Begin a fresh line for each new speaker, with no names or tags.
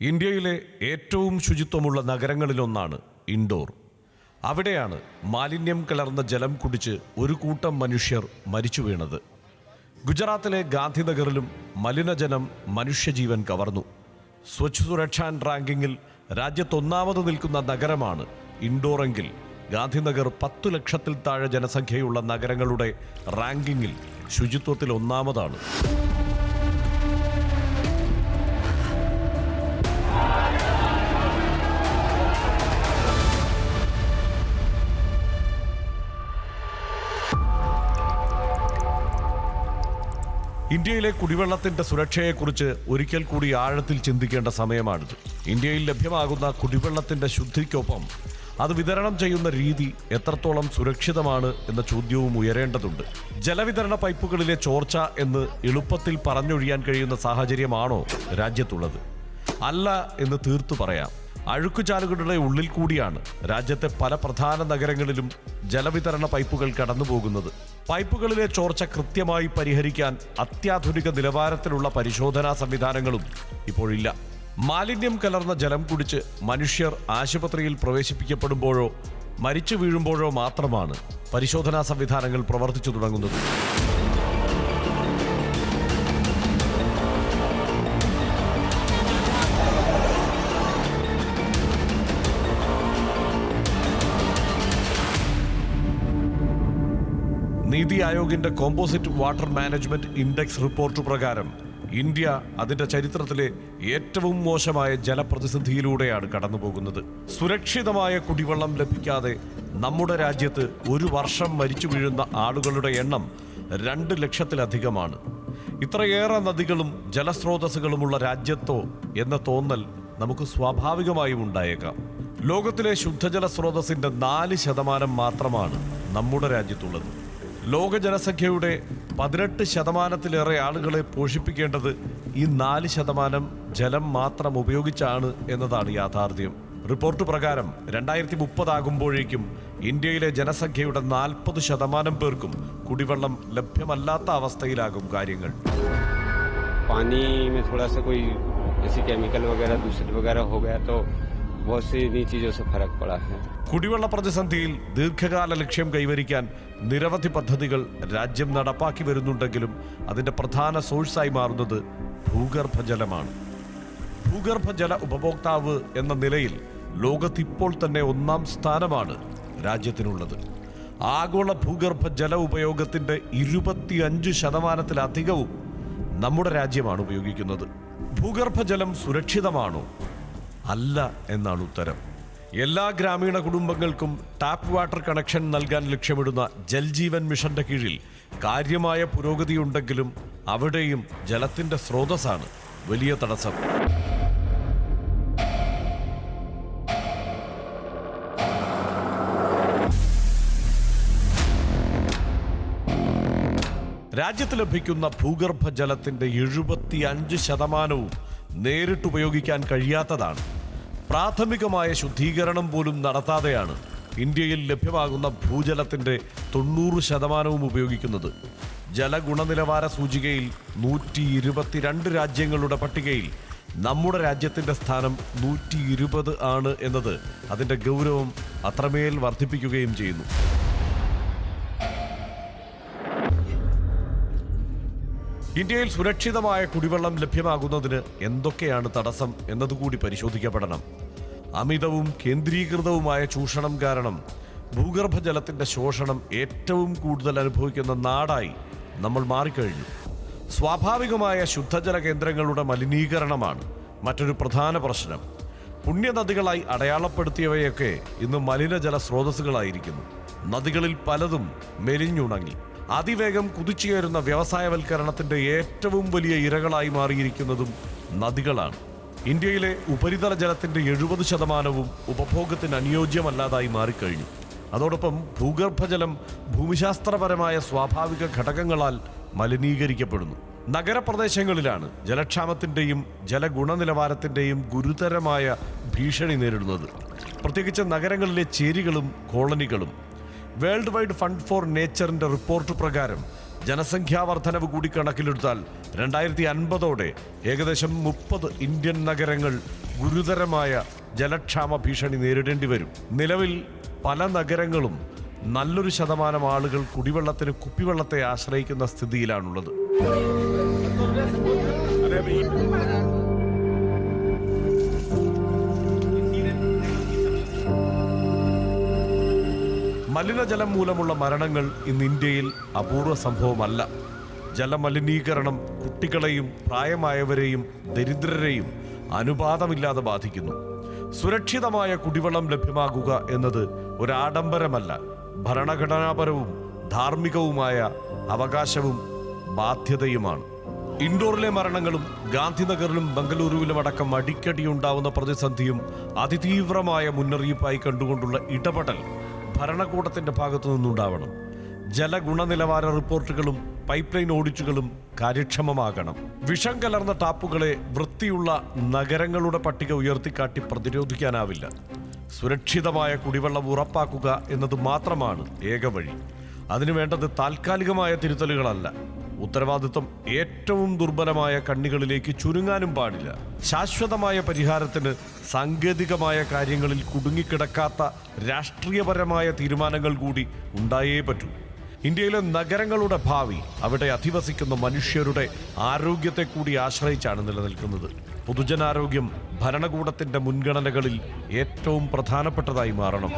ഇന്ത്യയിലെ ഏറ്റവും ശുചിത്വമുള്ള നഗരങ്ങളിലൊന്നാണ് ഇൻഡോർ. അവിടെയാണ് മാലിന്യം കലർന്ന ജലം കുടിച്ച് ഒരു കൂട്ടം മനുഷ്യർ മരിച്ചു വീണത്. ഗുജറാത്തിലെ ഗാന്ധിനഗറിലും മലിനജലം മനുഷ്യജീവൻ കവർന്നു. സ്വച്ഛ് സുരക്ഷാൻ റാങ്കിങ്ങിൽ രാജ്യത്തൊന്നാമത് നിൽക്കുന്ന നഗരമാണ് ഇൻഡോറെങ്കിൽ ഗാന്ധിനഗർ പത്തു ലക്ഷത്തിൽ താഴെ ജനസംഖ്യയുള്ള നഗരങ്ങളുടെ റാങ്കിങ്ങിൽ ശുചിത്വത്തിൽ ഒന്നാമതാണ്. ഇന്ത്യയിലെ കുടിവെള്ളത്തിന്റെ സുരക്ഷയെക്കുറിച്ച് ഒരിക്കൽ കൂടി ആഴത്തിൽ ചിന്തിക്കേണ്ട സമയമാണിത്. ഇന്ത്യയിൽ ലഭ്യമാകുന്ന കുടിവെള്ളത്തിന്റെ ശുദ്ധിക്കൊപ്പം അത് വിതരണം ചെയ്യുന്ന രീതി എത്രത്തോളം സുരക്ഷിതമാണ് എന്ന ചോദ്യവും ഉയരേണ്ടതുണ്ട്. ജലവിതരണ പൈപ്പുകളിലെ ചോർച്ച എന്ന് എളുപ്പത്തിൽ പറഞ്ഞൊഴിയാൻ കഴിയുന്ന സാഹചര്യമാണോ രാജ്യത്തുള്ളത്? അല്ല എന്ന് തീർത്തു പറയാം. അഴുക്കുചാലുകളുടെ ഉള്ളിൽ കൂടിയാണ് രാജ്യത്തെ പല പ്രധാന നഗരങ്ങളിലും ജലവിതരണ പൈപ്പുകൾ കടന്നുപോകുന്നത്. പൈപ്പുകളിലെ ചോർച്ച കൃത്യമായി പരിഹരിക്കാൻ അത്യാധുനിക നിലവാരത്തിലുള്ള പരിശോധനാ സംവിധാനങ്ങളും ഇപ്പോഴില്ല. മാലിന്യം കലർന്ന ജലം കുടിച്ച് മനുഷ്യർ ആശുപത്രിയിൽ പ്രവേശിപ്പിക്കപ്പെടുമ്പോഴോ മരിച്ചു വീഴുമ്പോഴോ മാത്രമാണ് പരിശോധനാ സംവിധാനങ്ങൾ പ്രവർത്തിച്ചു തുടങ്ങുന്നത്. NITI ആയോഗിന്റെ composite water management index report പ്രകാരം ഇന്ത്യ അതിന്റെ ചരിത്രത്തിലെ ഏറ്റവും മോശമായ ജലപ്രതിസന്ധിയിലൂടെയാണ് കടന്നുപോകുന്നത്. സുരക്ഷിതമായ കുടിവെള്ളം ലഭിക്കാതെ നമ്മുടെ രാജ്യത്ത് ഒരു വർഷം മരിച്ചു വീഴുന്ന ആളുകളുടെ എണ്ണം രണ്ട് ലക്ഷത്തിലധികമാണ്. ഇത്രയേറെ നദികളും ജലസ്രോതസ്സുകളുമുള്ള രാജ്യത്തോ എന്ന തോന്നൽ നമുക്ക് സ്വാഭാവികമായും ഉണ്ടായേക്കാം. ലോകത്തിലെ ശുദ്ധജല സ്രോതസ്സിന്റെ നാല് ശതമാനം മാത്രമാണ് നമ്മുടെ രാജ്യത്തുള്ളത്. ലോക ജനസംഖ്യയുടെ പതിനെട്ട് ശതമാനത്തിലേറെ ആളുകളെ പോഷിപ്പിക്കേണ്ടത് ഈ നാല് ശതമാനം ജലം മാത്രം ഉപയോഗിച്ചാണ് എന്നതാണ് യാഥാർത്ഥ്യം. റിപ്പോർട്ട് പ്രകാരം രണ്ടായിരത്തി മുപ്പതാകുമ്പോഴേക്കും ഇന്ത്യയിലെ ജനസംഖ്യയുടെ നാൽപ്പത് ശതമാനം പേർക്കും കുടിവെള്ളം ലഭ്യമല്ലാത്ത അവസ്ഥയിലാകും കാര്യങ്ങൾ.
पानी
കുടിവെള്ള പ്രതിസന്ധിയിൽ ദീർഘകാല ലക്ഷ്യം കൈവരിക്കാൻ നിരവധി പദ്ധതികൾ രാജ്യം നടപ്പാക്കി വരുന്നുണ്ടെങ്കിലും അതിന്റെ പ്രധാന സോഴ്സായി മാറുന്നത് ഭൂഗർഭജലമാണ്. ഭൂഗർഭജല ഉപഭോക്താവ് എന്ന നിലയിൽ ലോകത്തിപ്പോൾ തന്നെ ഒന്നാം സ്ഥാനമാണ് രാജ്യത്തിനുള്ളത്. ആഗോള ഭൂഗർഭ ജല ഉപയോഗത്തിന്റെ ഇരുപത്തിയഞ്ച് ശതമാനത്തിലധികവും നമ്മുടെ രാജ്യമാണ് ഉപയോഗിക്കുന്നത്. ഭൂഗർഭജലം സുരക്ഷിതമാണോ? അല്ല എന്നാണ് ഉത്തരം. എല്ലാ ഗ്രാമീണ കുടുംബങ്ങൾക്കും ടാപ്പ് വാട്ടർ കണക്ഷൻ നൽകാൻ ലക്ഷ്യമിടുന്ന ജൽജീവൻ മിഷന്റെ കീഴിൽ കാര്യമായ പുരോഗതിയുണ്ടെങ്കിലും അവിടെയും ജലത്തിന്റെ സ്രോതസ്സാണ് വലിയ തടസ്സം. രാജ്യത്ത് ലഭിക്കുന്ന ഭൂഗർഭ ജലത്തിന്റെ എഴുപത്തിയഞ്ച് ശതമാനവും നേരിട്ട് ഉപയോഗിക്കാൻ കഴിയാത്തതാണ് പ്രാഥമികമായ ശുദ്ധീകരണം പോലും നടത്താതെയാണ് ഇന്ത്യയിൽ ലഭ്യമാകുന്ന ഭൂജലത്തിന്റെ തൊണ്ണൂറ് ശതമാനവും ഉപയോഗിക്കുന്നത്. ജലഗുണനിലവാര സൂചികയിൽ നൂറ്റി ഇരുപത്തിരണ്ട് രാജ്യങ്ങളുടെ പട്ടികയിൽ നമ്മുടെ രാജ്യത്തിന്റെ സ്ഥാനം നൂറ്റി ഇരുപത് ആണ് എന്നത് അതിന്റെ ഗൗരവം അത്രമേൽ വർദ്ധിപ്പിക്കുകയും ചെയ്യുന്നു. ഇന്ത്യയിൽ സുരക്ഷിതമായ കുടിവെള്ളം ലഭ്യമാകുന്നതിന് എന്തൊക്കെയാണ് തടസ്സം എന്നതുകൂടി പരിശോധിക്കപ്പെടണം. അമിതവും കേന്ദ്രീകൃതവുമായ ചൂഷണം കാരണം ഭൂഗർഭജലത്തിന്റെ ശോഷണം ഏറ്റവും കൂടുതൽ അനുഭവിക്കുന്ന നാടായി നമ്മൾ മാറിക്കഴിഞ്ഞു. സ്വാഭാവികമായ ശുദ്ധജല കേന്ദ്രങ്ങളുടെ മലിനീകരണമാണ് മറ്റൊരു പ്രധാന പ്രശ്നം. പുണ്യനദികളായി അടയാളപ്പെടുത്തിയവയൊക്കെ ഇന്ന് മലിനജല സ്രോതസ്സുകളായിരിക്കുന്നു. നദികളിൽ പലതും മെലിഞ്ഞുണങ്ങി. അതിവേഗം കുതിച്ചുയരുന്ന വ്യവസായവൽക്കരണത്തിന്റെ ഏറ്റവും വലിയ ഇരകളായി മാറിയിരിക്കുന്നതും നദികളാണ്. ഇന്ത്യയിലെ ഉപരിതല ജലത്തിന്റെ എഴുപത് ശതമാനവും ഉപഭോഗത്തിന് അനുയോജ്യമല്ലാതായി മാറിക്കഴിഞ്ഞു. അതോടൊപ്പം ഭൂഗർഭജലം ഭൂമിശാസ്ത്രപരമായ സ്വാഭാവിക ഘടകങ്ങളാൽ മലിനീകരിക്കപ്പെടുന്നു. നഗരപ്രദേശങ്ങളിലാണ് ജലക്ഷാമത്തിന്റെയും ജലഗുണനിലവാരത്തിന്റെയും ഗുരുതരമായ ഭീഷണി നേരിടുന്നത്. പ്രത്യേകിച്ച് നഗരങ്ങളിലെ ചേരികളും കോളനികളും വേൾഡ് വൈഡ് ഫണ്ട് ഫോർ നേച്ചറിന്റെ റിപ്പോർട്ട് പ്രകാരം ജനസംഖ്യാ വർധനവ് കൂടി കണക്കിലെടുത്താൽ രണ്ടായിരത്തി അൻപതോടെ ഏകദേശം മുപ്പത് ഇന്ത്യൻ നഗരങ്ങൾ ഗുരുതരമായ ജലക്ഷാമ ഭീഷണി നേരിടേണ്ടി വരും. നിലവിൽ പല നഗരങ്ങളും നല്ലൊരു ശതമാനം ആളുകൾ കുടിവെള്ളത്തിന് കുപ്പിവെള്ളത്തെ ആശ്രയിക്കുന്ന സ്ഥിതിയിലാണുള്ളത്. മലിനജലം മൂലമുള്ള മരണങ്ങൾ ഇന്ന് ഇന്ത്യയിൽ അപൂർവ സംഭവമല്ല. ജലമലിനീകരണം കുട്ടികളെയും പ്രായമായവരെയും ദരിദ്രരെയും അനുപാതമില്ലാതെ ബാധിക്കുന്നു. സുരക്ഷിതമായ കുടിവെള്ളം ലഭ്യമാകുക എന്നത് ഒരാഡംബരമല്ല. ഭരണഘടനാപരവും ധാർമ്മികവുമായ അവകാശവും ബാധ്യതയുമാണ്. ഇൻഡോറിലെ മരണങ്ങളും ഗാന്ധിനഗറിലും ബംഗളൂരുവിലും അടക്കം അടിക്കടി ഉണ്ടാവുന്ന പ്രതിസന്ധിയും അതിതീവ്രമായ മുന്നറിയിപ്പായി കണ്ടുകൊണ്ടുള്ള ഇടപെടൽ ഭരണകൂടത്തിന്റെ ഭാഗത്തു നിന്നുണ്ടാവണം. ജലഗുണനിലവാര റിപ്പോർട്ടുകളും പൈപ്പ് ലൈൻ ഓഡിറ്റുകളും കാര്യക്ഷമമാകണം. വിഷം കലർന്ന ടാപ്പുകളെ വൃത്തിയുള്ള നഗരങ്ങളുടെ പട്ടിക ഉയർത്തിക്കാട്ടി പ്രതിരോധിക്കാനാവില്ല. സുരക്ഷിതമായ കുടിവെള്ളം ഉറപ്പാക്കുക എന്നത് മാത്രമാണ് ഏക വഴി. അതിനു വേണ്ടത് താൽക്കാലികമായ തിരുത്തലുകളല്ല. ഉത്തരവാദിത്വം ഏറ്റവും ദുർബലമായ കണ്ണികളിലേക്ക് ചുരുങ്ങാനും പാടില്ല. ശാശ്വതമായ പരിഹാരത്തിന് സാങ്കേതികമായ കാര്യങ്ങളിൽ കുടുങ്ങിക്കിടക്കാത്ത രാഷ്ട്രീയപരമായ തീരുമാനങ്ങൾ കൂടി ഉണ്ടായേ പറ്റൂ. ഇന്ത്യയിലെ നഗരങ്ങളുടെ ഭാവി അവിടെ അധിവസിക്കുന്ന മനുഷ്യരുടെ ആരോഗ്യത്തെ കൂടി ആശ്രയിച്ചാണ് നിലനിൽക്കുന്നത്. പൊതുജനാരോഗ്യം ഭരണകൂടത്തിന്റെ മുൻഗണനകളിൽ ഏറ്റവും പ്രധാനപ്പെട്ടതായി മാറണം.